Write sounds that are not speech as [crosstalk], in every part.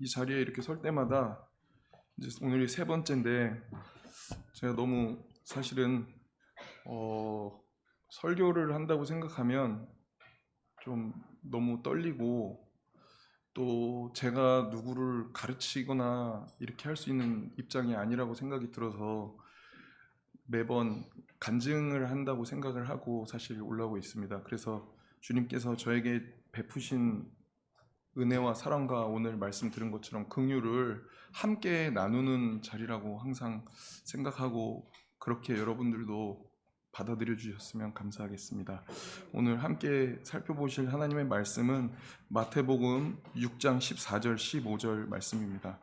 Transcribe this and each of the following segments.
이 자리에 이렇게 설 때마다 이제 오늘이 세 번째인데 제가 너무 사실은 어, 설교를 한다고 생각하면 좀 너무 떨리고 또 제가 누구를 가르치거나 이렇게 할 수 있는 입장이 아니라고 생각이 들어서 매번 간증을 한다고 생각을 하고 사실 올라오고 있습니다. 그래서 주님께서 저에게 베푸신 은혜와 사랑과 오늘 말씀 들은 것처럼 긍휼을 함께 나누는 자리라고 항상 생각하고 그렇게 여러분들도 받아들여 주셨으면 감사하겠습니다. 오늘 함께 살펴보실 하나님의 말씀은 마태복음 6장 14절 15절 말씀입니다.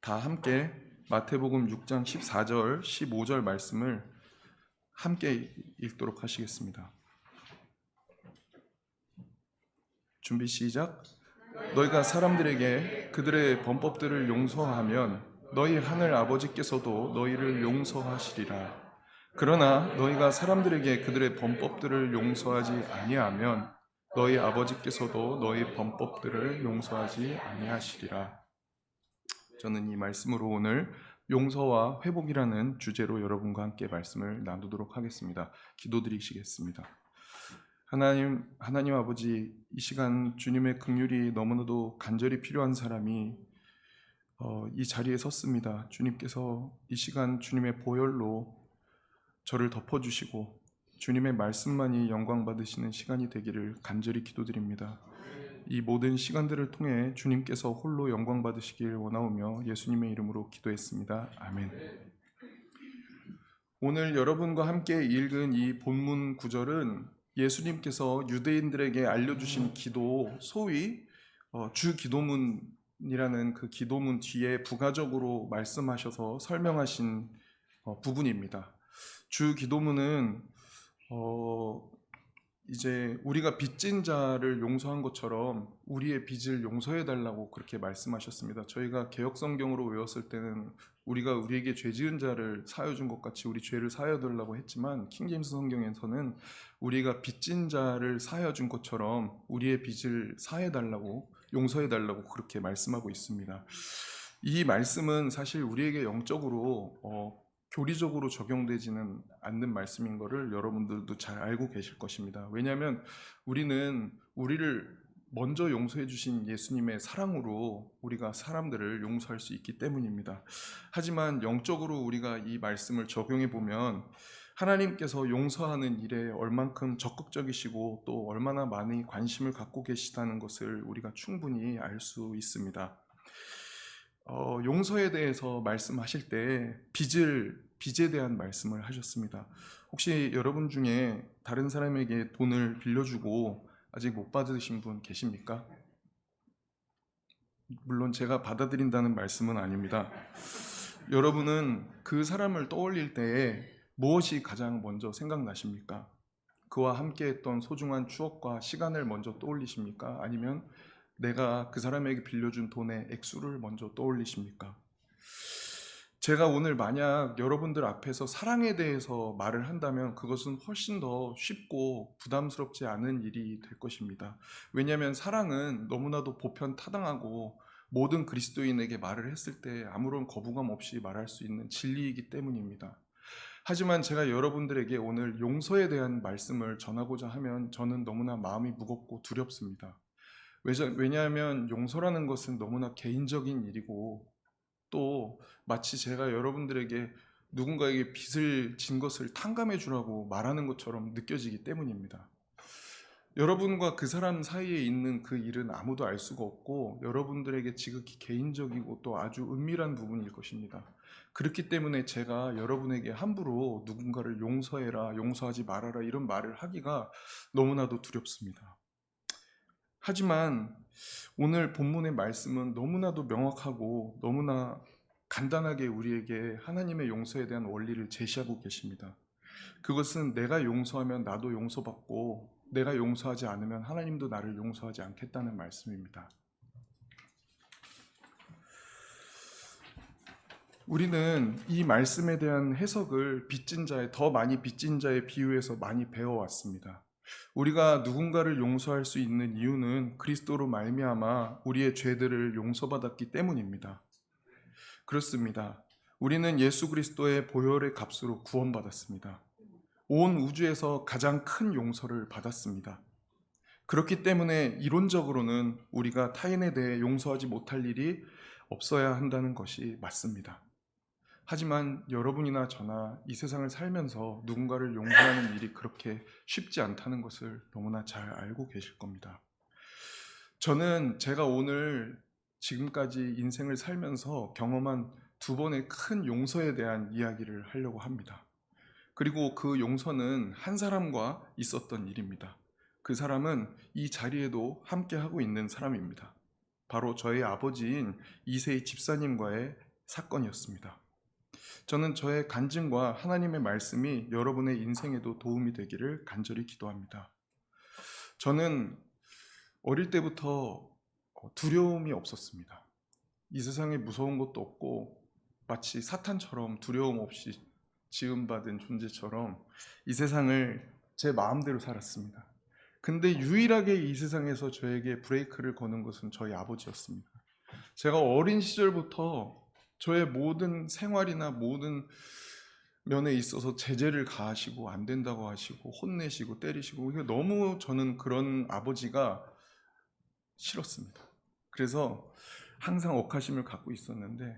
다 함께 마태복음 6장 14절 15절 말씀을 함께 읽도록 하시겠습니다. 준비 시작. 너희가 사람들에게 그들의 범법들을 용서하면 너희 하늘 아버지께서도 너희를 용서하시리라. 그러나 너희가 사람들에게 그들의 범법들을 용서하지 아니하면 너희 아버지께서도 너희 범법들을 용서하지 아니하시리라. 저는 이 말씀으로 오늘 용서와 회복이라는 주제로 여러분과 함께 말씀을 나누도록 하겠습니다. 기도드리시겠습니다. 하나님, 하나님 아버지, 이 시간 주님의 긍휼이 너무나도 간절히 필요한 사람이 어, 이 자리에 섰습니다. 주님께서 이 시간 주님의 보혈로 저를 덮어주시고 주님의 말씀만이 영광 받으시는 시간이 되기를 간절히 기도드립니다. 이 모든 시간들을 통해 주님께서 홀로 영광 받으시길 원하오며 예수님의 이름으로 기도했습니다. 아멘. 오늘 여러분과 함께 읽은 이 본문 구절은 예수님께서 유대인들에게 알려주신 기도, 소위 어, 주 기도문이라는 그 기도문 뒤에 부가적으로 말씀하셔서 설명하신 어, 부분입니다. 주 기도문은 어, 이제 우리가 빚진 자를 용서한 것처럼 우리의 빚을 용서해 달라고 그렇게 말씀하셨습니다. 저희가 개혁 성경으로 외웠을 때는 우리가 우리에게 죄 지은 자를 사여 준 것 같이 우리 죄를 사여 달라고 했지만 킹제임스 성경에서는 우리가 빚진 자를 사여 준 것처럼 우리의 빚을 사해 달라고 용서해 달라고 그렇게 말씀하고 있습니다. 이 말씀은 사실 우리에게 영적으로 어, 교리적으로 적용되지는 않는 말씀인 것을 여러분들도 잘 알고 계실 것입니다. 왜냐하면 우리는 우리를 먼저 용서해 주신 예수님의 사랑으로 우리가 사람들을 용서할 수 있기 때문입니다. 하지만 영적으로 우리가 이 말씀을 적용해 보면 하나님께서 용서하는 일에 얼만큼 적극적이시고 또 얼마나 많이 관심을 갖고 계시다는 것을 우리가 충분히 알 수 있습니다. 어, 용서에 대해서 말씀하실 때 빚을 빚에 대한 말씀을 하셨습니다. 혹시 여러분 중에 다른 사람에게 돈을 빌려주고 아직 못 받으신 분 계십니까? 물론 제가 받아들인다는 말씀은 아닙니다. 여러분은 그 사람을 떠올릴 때에 무엇이 가장 먼저 생각나십니까? 그와 함께 했던 소중한 추억과 시간을 먼저 떠올리십니까? 아니면 내가 그 사람에게 빌려준 돈의 액수를 먼저 떠올리십니까? 제가 오늘 만약 여러분들 앞에서 사랑에 대해서 말을 한다면 그것은 훨씬 더 쉽고 부담스럽지 않은 일이 될 것입니다. 왜냐하면 사랑은 너무나도 보편 타당하고 모든 그리스도인에게 말을 했을 때 아무런 거부감 없이 말할 수 있는 진리이기 때문입니다. 하지만 제가 여러분들에게 오늘 용서에 대한 말씀을 전하고자 하면 저는 너무나 마음이 무겁고 두렵습니다. 왜냐하면 용서라는 것은 너무나 개인적인 일이고 또 마치 제가 여러분들에게 누군가에게 빚을 진 것을 탕감해 주라고 말하는 것처럼 느껴지기 때문입니다. 여러분과 그 사람 사이에 있는 그 일은 아무도 알 수가 없고 여러분들에게 지극히 개인적이고 또 아주 은밀한 부분일 것입니다. 그렇기 때문에 제가 여러분에게 함부로 누군가를 용서해라, 용서하지 말아라 이런 말을 하기가 너무나도 두렵습니다. 하지만 오늘 본문의 말씀은 너무나도 명확하고 너무나 간단하게 우리에게 하나님의 용서에 대한 원리를 제시하고 계십니다. 그것은 내가 용서하면 나도 용서받고 내가 용서하지 않으면 하나님도 나를 용서하지 않겠다는 말씀입니다. 우리는 이 말씀에 대한 해석을 빚진 자의 더 많이 빚진 자의 비유에서 많이 배워왔습니다. 우리가 누군가를 용서할 수 있는 이유는 그리스도로 말미암아 우리의 죄들을 용서받았기 때문입니다. 그렇습니다. 우리는 예수 그리스도의 보혈의 값으로 구원받았습니다. 온 우주에서 가장 큰 용서를 받았습니다. 그렇기 때문에 이론적으로는 우리가 타인에 대해 용서하지 못할 일이 없어야 한다는 것이 맞습니다. 하지만 여러분이나 저나 이 세상을 살면서 누군가를 용서하는 일이 그렇게 쉽지 않다는 것을 너무나 잘 알고 계실 겁니다. 저는 제가 오늘 지금까지 인생을 살면서 경험한 두 번의 큰 용서에 대한 이야기를 하려고 합니다. 그리고 그 용서는 한 사람과 있었던 일입니다. 그 사람은 이 자리에도 함께 하고 있는 사람입니다. 바로 저의 아버지인 이세희 집사님과의 사건이었습니다. 저는 저의 간증과 하나님의 말씀이 여러분의 인생에도 도움이 되기를 간절히 기도합니다. 저는 어릴 때부터 두려움이 없었습니다. 이 세상에 무서운 것도 없고 마치 사탄처럼 두려움 없이 지음받은 존재처럼 이 세상을 제 마음대로 살았습니다. 근데 유일하게 이 세상에서 저에게 브레이크를 거는 것은 저희 아버지였습니다. 제가 어린 시절부터 저의 모든 생활이나 모든 면에 있어서 제재를 가하시고 안 된다고 하시고 혼내시고 때리시고 너무 저는 그런 아버지가 싫었습니다. 그래서 항상 억하심을 갖고 있었는데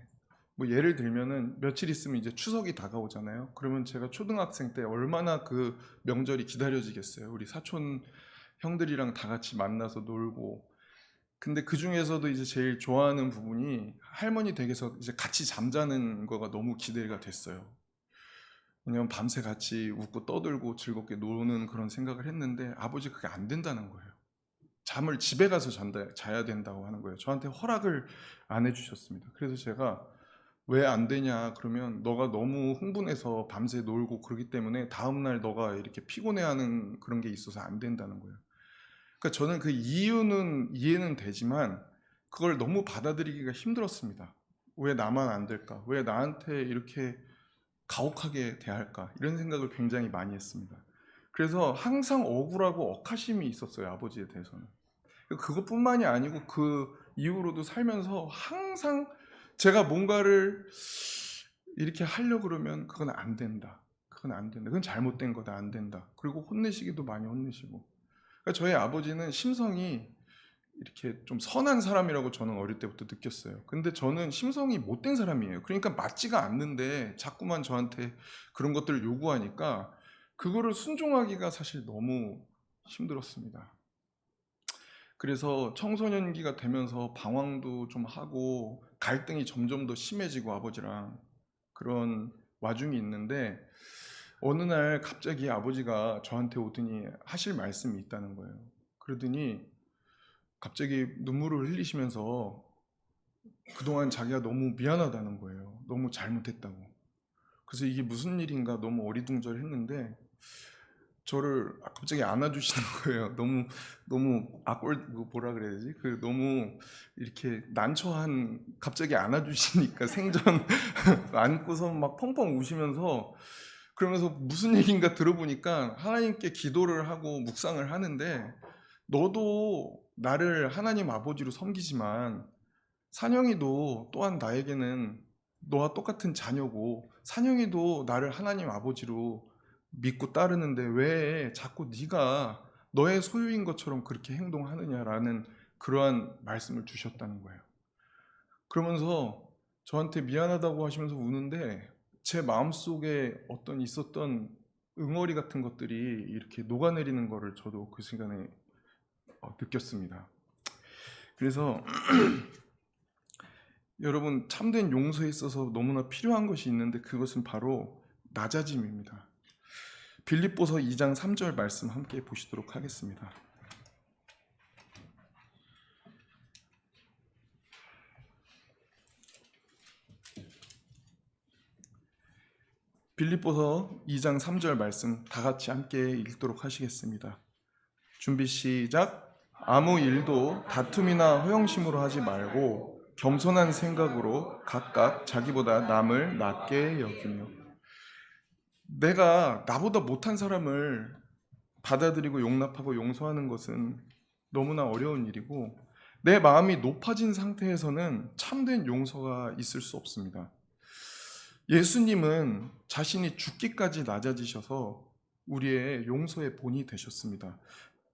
뭐 예를 들면은 며칠 있으면 이제 추석이 다가오잖아요. 그러면 제가 초등학생 때 얼마나 그 명절이 기다려지겠어요. 우리 사촌 형들이랑 다 같이 만나서 놀고 근데 그 중에서도 이제 제일 좋아하는 부분이 할머니 댁에서 이제 같이 잠자는 거가 너무 기대가 됐어요. 왜냐면 밤새 같이 웃고 떠들고 즐겁게 노는 그런 생각을 했는데 아버지 그게 안 된다는 거예요. 잠을 집에 가서 잔다, 자야 된다고 하는 거예요. 저한테 허락을 안 해주셨습니다. 그래서 제가 왜 안 되냐 그러면 너가 너무 흥분해서 밤새 놀고 그러기 때문에 다음날 너가 이렇게 피곤해하는 그런 게 있어서 안 된다는 거예요. 그러니까 저는 그 이유는 이해는 되지만 그걸 너무 받아들이기가 힘들었습니다. 왜 나만 안 될까? 왜 나한테 이렇게 가혹하게 대할까? 이런 생각을 굉장히 많이 했습니다. 그래서 항상 억울하고 억하심이 있었어요, 아버지에 대해서는. 그것뿐만이 아니고 그 이후로도 살면서 항상 제가 뭔가를 이렇게 하려고 그러면 그건 안 된다. 그건 안 된다. 그건 잘못된 거다. 안 된다. 그리고 혼내시기도 많이 혼내시고. 그러니까 저희 아버지는 심성이 이렇게 좀 선한 사람이라고 저는 어릴 때부터 느꼈어요. 근데 저는 심성이 못된 사람이에요. 그러니까 맞지가 않는데 자꾸만 저한테 그런 것들을 요구하니까 그거를 순종하기가 사실 너무 힘들었습니다. 그래서 청소년기가 되면서 방황도 좀 하고 갈등이 점점 더 심해지고 아버지랑 그런 와중이 있는데 어느 날 갑자기 아버지가 저한테 오더니 하실 말씀이 있다는 거예요. 그러더니 갑자기 눈물을 흘리시면서 그동안 자기가 너무 미안하다는 거예요. 너무 잘못했다고. 그래서 이게 무슨 일인가 너무 어리둥절했는데 저를 갑자기 안아주시는 [laughs] 거예요. 너무 너무 악골 뭐라 그래야 되지? 그 너무 이렇게 난처한 갑자기 안아주시니까 [laughs] 생전 안고서 막 펑펑 우시면서 그러면서 무슨 [laughs] 얘기인가 들어보니까 하나님께 기도를 하고 묵상을 하는데 너도 나를 하나님 아버지로 섬기지만 산영이도 또한 나에게는 너와 똑같은 자녀고 산영이도 나를 하나님 아버지로 믿고 따르는데 왜 자꾸 네가 너의 소유인 것처럼 그렇게 행동하느냐라는 그러한 말씀을 주셨다는 거예요. 그러면서 저한테 미안하다고 하시면서 우는데 제 마음속에 어떤 있었던 응어리 같은 것들이 이렇게 녹아내리는 거를 저도 그 순간에 어, 느꼈습니다. 그래서 [clears throat] 여러분 참된 용서에 있어서 너무나 필요한 것이 있는데 그것은 바로 낮아짐입니다. 빌립보서 2장 3절 말씀 함께 보시도록 하겠습니다. 빌립보서 2장 3절 말씀 다 같이 함께 읽도록 하시겠습니다. 준비 시작. 아무 일도 다툼이나 허영심으로 하지 말고 겸손한 생각으로 각각 자기보다 남을 낮게 여기며 내가 나보다 못한 사람을 받아들이고 용납하고 용서하는 것은 너무나 어려운 일이고 내 마음이 높아진 상태에서는 참된 용서가 있을 수 없습니다. 예수님은 자신이 죽기까지 낮아지셔서 우리의 용서의 본이 되셨습니다.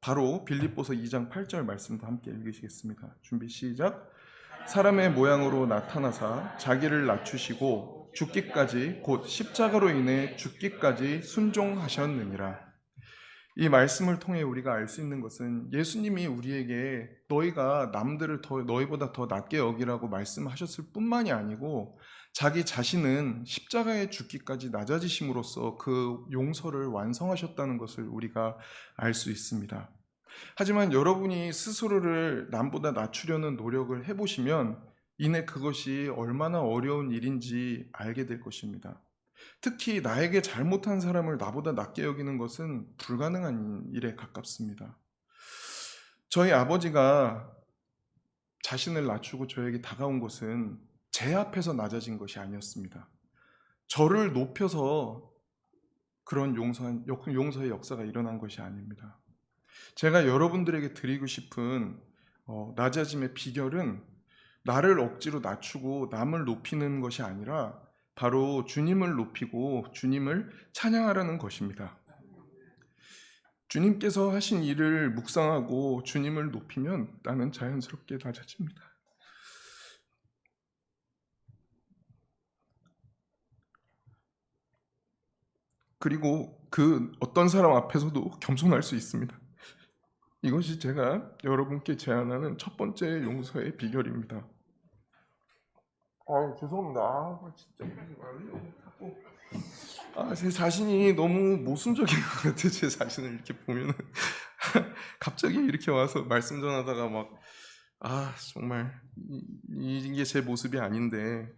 바로 빌립보서 2장 8절 말씀도 함께 읽으시겠습니다. 준비 시작. 사람의 모양으로 나타나사 자기를 낮추시고 죽기까지 곧 십자가로 인해 죽기까지 순종하셨느니라. 이 말씀을 통해 우리가 알 수 있는 것은 예수님이 우리에게 너희가 남들을 더 너희보다 더 낮게 여기라고 말씀하셨을 뿐만이 아니고 자기 자신은 십자가에 죽기까지 낮아지심으로써 그 용서를 완성하셨다는 것을 우리가 알 수 있습니다. 하지만 여러분이 스스로를 남보다 낮추려는 노력을 해보시면 이내 그것이 얼마나 어려운 일인지 알게 될 것입니다. 특히 나에게 잘못한 사람을 나보다 낮게 여기는 것은 불가능한 일에 가깝습니다. 저희 아버지가 자신을 낮추고 저에게 다가온 것은 제 앞에서 낮아진 것이 아니었습니다. 저를 높여서 그런 용서한, 용서의 역사가 일어난 것이 아닙니다. 제가 여러분들에게 드리고 싶은 어, 낮아짐의 비결은 나를 억지로 낮추고 남을 높이는 것이 아니라 바로 주님을 높이고 주님을 찬양하라는 것입니다. 주님께서 하신 일을 묵상하고 주님을 높이면 나는 자연스럽게 낮아집니다. 그리고 그 어떤 사람 앞에서도 겸손할 수 있습니다. 이것이 제가 여러분께 제안하는 첫 번째 용서의 비결입니다. 아 죄송합니다. 아 진짜 아, 제 자신이 너무 모순적인 것 같아. 제 자신을 이렇게 보면은 [laughs] 갑자기 이렇게 와서 말씀 전하다가 막 아 정말 이, 이게 제 모습이 아닌데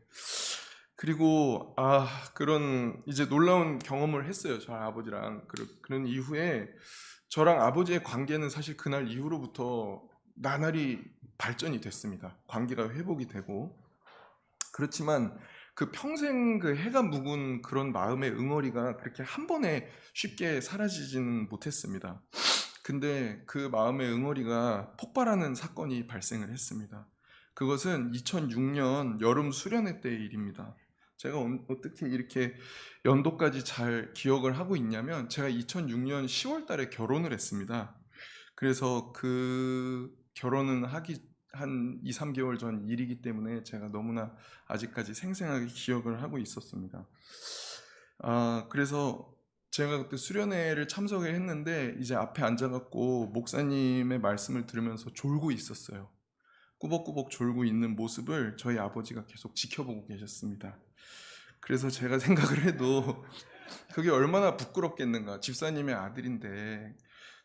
그리고 아 그런 이제 놀라운 경험을 했어요. 저 아버지랑 그, 그런 이후에 저랑 아버지의 관계는 사실 그날 이후로부터 나날이 발전이 됐습니다. 관계가 회복이 되고 그렇지만 그 평생 그 해가 묵은 그런 마음의 응어리가 그렇게 한 번에 쉽게 사라지지는 못했습니다. 근데 그 마음의 응어리가 폭발하는 사건이 발생을 했습니다. 그것은 2006년 여름 수련회 때의 일입니다. 제가 어- 어떻게 이렇게 연도까지 잘 기억을 하고 있냐면 제가 2006년 10월 달에 결혼을 했습니다. 그래서 그 결혼은 하기 한 2, 3개월 전 일이기 때문에 제가 너무나 아직까지 생생하게 기억을 하고 있었습니다. 아, 그래서 제가 그때 수련회를 참석을 했는데 이제 앞에 앉아갖고 목사님의 말씀을 들으면서 졸고 있었어요. 꾸벅꾸벅 졸고 있는 모습을 저희 아버지가 계속 지켜보고 계셨습니다. 그래서 제가 [laughs] 생각을 해도 그게 얼마나 부끄럽겠는가. 집사님의 아들인데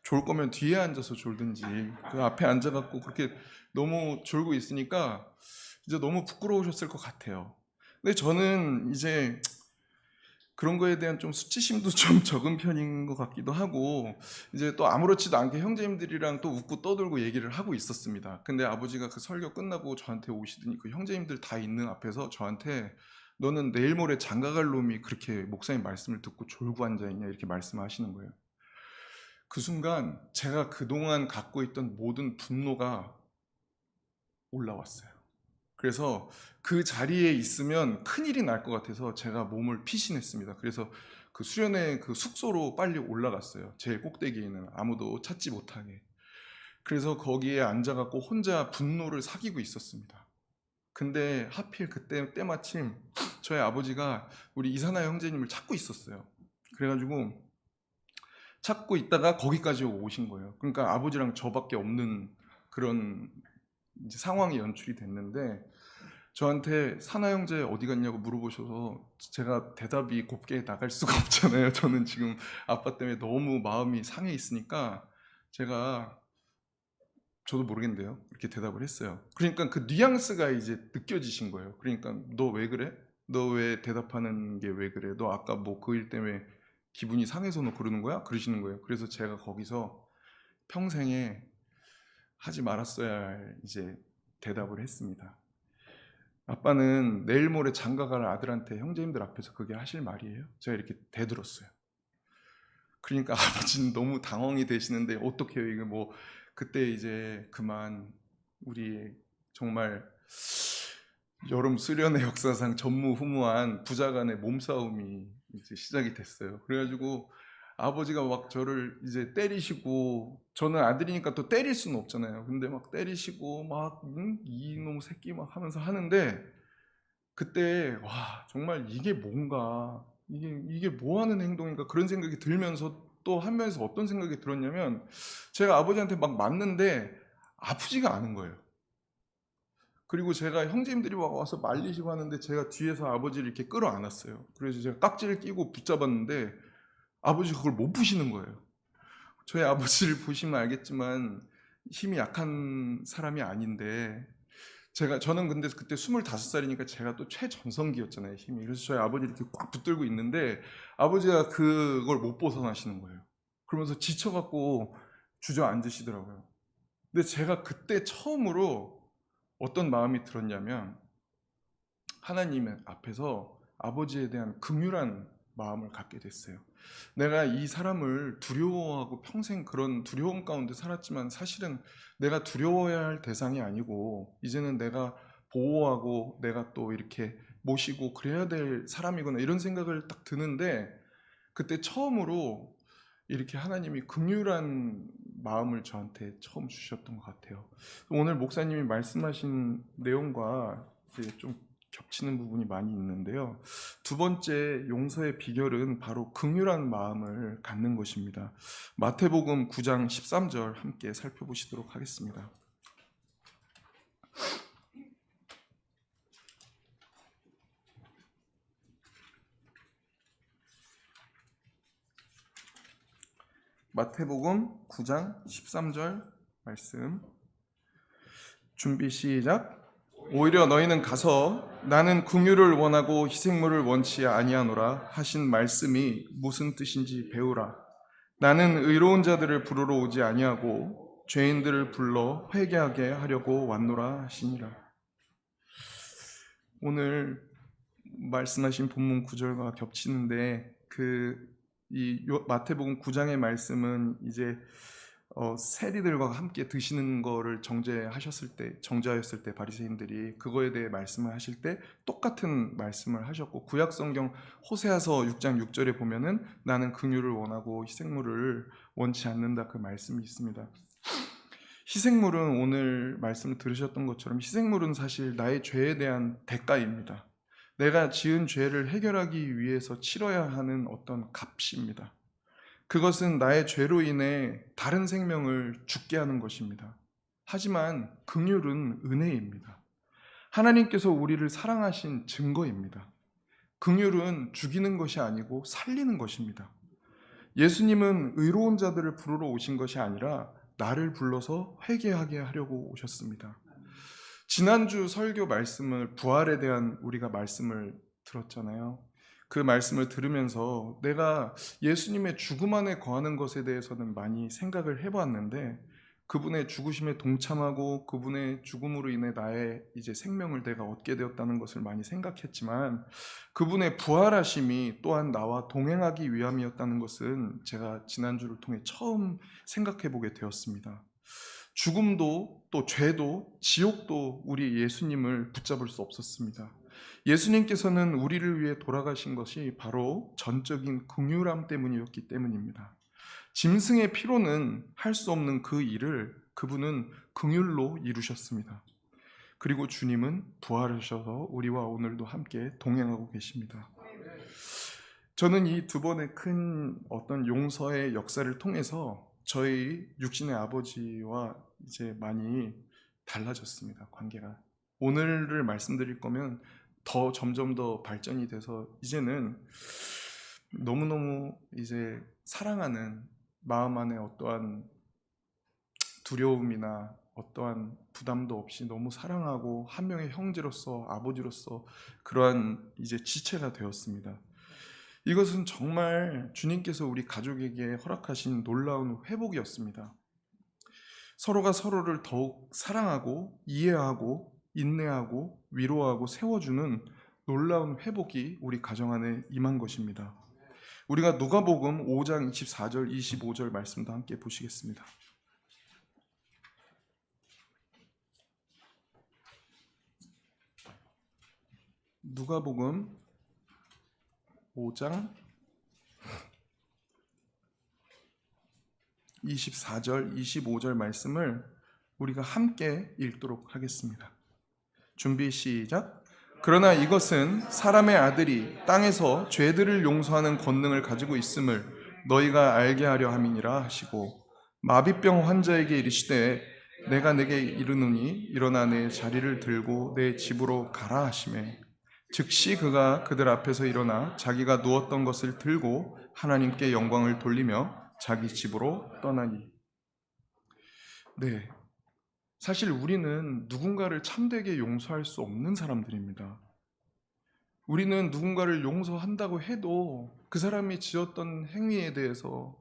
졸 거면 뒤에 앉아서 졸든지 그 앞에 앉아갖고 그렇게 너무 졸고 있으니까 이제 너무 부끄러우셨을 것 같아요. 근데 저는 이제 그런 거에 대한 좀 수치심도 좀 [laughs] 적은 편인 것 같기도 하고 이제 또 아무렇지도 않게 형제님들이랑 또 웃고 떠들고 얘기를 하고 있었습니다. 근데 아버지가 그 설교 끝나고 저한테 오시더니 그 형제님들 다 있는 앞에서 저한테 너는 내일 모레 장가갈 놈이 그렇게 목사님 말씀을 듣고 졸고 앉아 있냐 이렇게 말씀하시는 거예요. 그 순간 제가 그동안 갖고 있던 모든 분노가 올라왔어요. 그래서 그 자리에 있으면 큰일이 날 것 같아서 제가 몸을 피신했습니다. 그래서 그 수련회 그 숙소로 빨리 올라갔어요. 제일 꼭대기에 있는 아무도 찾지 못하게. 그래서 거기에 앉아갖고 혼자 분노를 사귀고 있었습니다. 근데 하필 그때 때마침 저희 아버지가 우리 이사나 형제님을 찾고 있었어요. 그래가지고 찾고 있다가 거기까지 오신 거예요. 그러니까 아버지랑 저밖에 없는 그런 상황이 연출이 됐는데 저한테 사나 형제 어디 갔냐고 물어보셔서 제가 대답이 곱게 나갈 수가 [laughs] 없잖아요. 저는 지금 아빠 때문에 너무 마음이 상해 있으니까 제가 저도 모르겠는데요. 이렇게 대답을 했어요. 그러니까 그 뉘앙스가 이제 느껴지신 거예요. 그러니까 너 왜 그래? 너 왜 대답하는 게 왜 그래? 너 아까 뭐 그 일 때문에 기분이 상해서 너 그러는 거야? 그러시는 거예요. 그래서 제가 거기서 평생에 하지 말았어야 할 이제 대답을 했습니다. 아빠는 내일 모레 장가갈 아들한테 형제님들 앞에서 그게 하실 말이에요? 제가 이렇게 대들었어요. 그러니까 [laughs] 아버지는 너무 당황이 되시는데 어떡해요 이거 뭐 그때 이제 그만 우리 정말 여름 수련의 역사상 전무후무한 부자간의 몸싸움이 이제 시작이 됐어요. 그래가지고 아버지가 막 저를 이제 때리시고 저는 아들이니까 또 때릴 수는 없잖아요. 근데 막 때리시고 막 응? 이놈 새끼 막 하면서 하는데 그때 와 정말 이게 뭔가 이게 이게 뭐 하는 행동인가 그런 생각이 들면서 또한 면에서 어떤 생각이 들었냐면 제가 아버지한테 막 맞는데 아프지가 않은 거예요. 그리고 제가 형제님들이 막 와서 말리시고 하는데 제가 뒤에서 아버지를 이렇게 끌어안았어요. 그래서 제가 깍지를 끼고 붙잡았는데 아버지가 그걸 못 푸시는 거예요. 저희 아버지를 [laughs] 보시면 알겠지만 힘이 약한 사람이 아닌데 제가 저는 근데 그때 25살이니까 제가 또 최전성기였잖아요, 힘이. 그래서 저희 아버지 이렇게 꽉 붙들고 있는데 아버지가 그걸 못 벗어나시는 거예요. 그러면서 지쳐 갖고 주저앉으시더라고요. 근데 제가 그때 처음으로 어떤 마음이 들었냐면 하나님 앞에서 아버지에 대한 긍휼한 마음을 갖게 됐어요. 내가 이 사람을 두려워하고 평생 그런 두려움 가운데 살았지만 사실은 내가 두려워해야 할 대상이 아니고 이제는 내가 보호하고 내가 또 이렇게 모시고 그래야 될 사람이구나 이런 생각을 딱 드는데 그때 처음으로 이렇게 하나님이 긍휼한 마음을 저한테 처음 주셨던 것 같아요. 오늘 목사님이 말씀하신 내용과 이제 좀 겹치는 부분이 많이 있는데요. 두 번째 용서의 비결은 바로 긍휼한 마음을 갖는 것입니다. 마태복음 9장 13절 함께 살펴보시도록 하겠습니다. 마태복음 9장 13절 말씀 준비 시작 오히려 너희는 가서 나는 궁유를 원하고 희생물을 원치 아니하노라 하신 말씀이 무슨 뜻인지 배우라. 나는 의로운 자들을 부르러 오지 아니하고 죄인들을 불러 회개하게 하려고 왔노라 하시니라. 오늘 말씀하신 본문 구절과 겹치는데 그 이 마태복음 9장의 말씀은 이제 어, 세리들과 함께 드시는 거를 정죄하셨을 때, 정죄하였을 때 바리새인들이 그거에 대해 말씀을 하실 때 똑같은 말씀을 하셨고 구약 성경 호세아서 6장 6절에 보면은 나는 긍휼을 원하고 희생물을 원치 않는다 그 말씀이 있습니다. 희생물은 오늘 말씀을 들으셨던 것처럼 희생물은 사실 나의 죄에 대한 대가입니다. 내가 지은 죄를 해결하기 위해서 치러야 하는 어떤 값입니다. 그것은 나의 죄로 인해 다른 생명을 죽게 하는 것입니다. 하지만 긍휼은 은혜입니다. 하나님께서 우리를 사랑하신 증거입니다. 긍휼은 죽이는 것이 아니고 살리는 것입니다. 예수님은 의로운 자들을 부르러 오신 것이 아니라 나를 불러서 회개하게 하려고 오셨습니다. 지난주 설교 말씀을 부활에 대한 우리가 말씀을 들었잖아요. 그 말씀을 들으면서 내가 예수님의 죽음 안에 거하는 것에 대해서는 많이 생각을 해봤는데 그분의 죽으심에 동참하고 그분의 죽음으로 인해 나의 이제 생명을 내가 얻게 되었다는 것을 많이 생각했지만 그분의 부활하심이 또한 나와 동행하기 위함이었다는 것은 제가 지난주를 통해 처음 생각해 보게 되었습니다. 죽음도 또 죄도 지옥도 우리 예수님을 붙잡을 수 없었습니다. 예수님께서는 우리를 위해 돌아가신 것이 바로 전적인 긍휼함 때문이었기 때문입니다. 짐승의 피로는 할 수 없는 그 일을 그분은 긍휼로 이루셨습니다. 그리고 주님은 부활하셔서 우리와 오늘도 함께 동행하고 계십니다. 저는 이 두 번의 큰 어떤 용서의 역사를 통해서 저희 육신의 아버지와 이제 많이 달라졌습니다. 관계가. 오늘을 말씀드릴 거면 더 점점 더 발전이 돼서 이제는 너무너무 이제 사랑하는 마음 안에 어떠한 두려움이나 어떠한 부담도 없이 너무 사랑하고 한 명의 형제로서 아버지로서 그러한 이제 지체가 되었습니다. 이것은 정말 주님께서 우리 가족에게 허락하신 놀라운 회복이었습니다. 서로가 서로를 더욱 사랑하고 이해하고 인내하고 위로하고 세워주는 놀라운 회복이 우리 가정 안에 임한 것입니다. 우리가 누가복음 5장 24절 25절 말씀도 함께 보시겠습니다. 누가복음 5장 24절 25절 말씀을 우리가 함께 읽도록 하겠습니다. 준비 시작. 그러나 이것은 사람의 아들이 땅에서 죄들을 용서하는 권능을 가지고 있음을 너희가 알게 하려 함이니라 하시고 마비병 환자에게 이르시되 내가 내게 이르노니 일어나 내 자리를 들고 내 집으로 가라 하시매. 즉시 그가 그들 앞에서 일어나 자기가 누웠던 것을 들고 하나님께 영광을 돌리며 자기 집으로 떠나니. 네 사실 우리는 누군가를 참되게 용서할 수 없는 사람들입니다. 우리는 누군가를 용서한다고 해도 그 사람이 지었던 행위에 대해서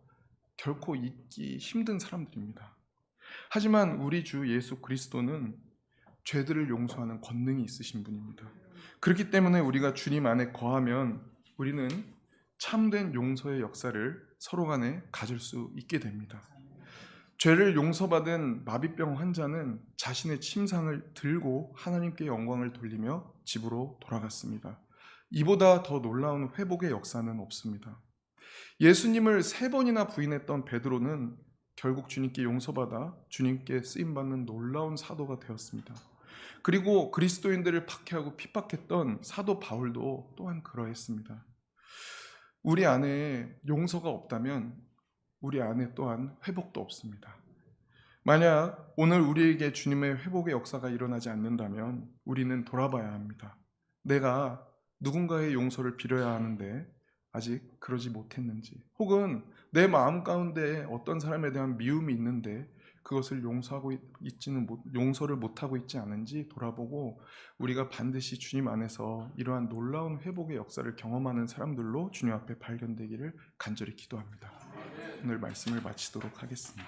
결코 잊기 힘든 사람들입니다. 하지만 우리 주 예수 그리스도는 죄들을 용서하는 권능이 있으신 분입니다. 그렇기 때문에 우리가 주님 안에 거하면 우리는 참된 용서의 역사를 서로 간에 가질 수 있게 됩니다. 죄를 용서받은 마비병 환자는 자신의 침상을 들고 하나님께 영광을 돌리며 집으로 돌아갔습니다. 이보다 더 놀라운 회복의 역사는 없습니다. 예수님을 세 번이나 부인했던 베드로는 결국 주님께 용서받아 주님께 쓰임 받는 놀라운 사도가 되었습니다. 그리고 그리스도인들을 박해하고 핍박했던 사도 바울도 또한 그러했습니다. 우리 안에 용서가 없다면 우리 안에 또한 회복도 없습니다. 만약 오늘 우리에게 주님의 회복의 역사가 일어나지 않는다면 우리는 돌아봐야 합니다. 내가 누군가의 용서를 빌어야 하는데 아직 그러지 못했는지, 혹은 내 마음 가운데 어떤 사람에 대한 미움이 있는데 그것을 용서하고 있지는 못, 용서를 못하고 있지 않은지 돌아보고 우리가 반드시 주님 안에서 이러한 놀라운 회복의 역사를 경험하는 사람들로 주님 앞에 발견되기를 간절히 기도합니다. 오늘 말씀을 마치도록 하겠습니다.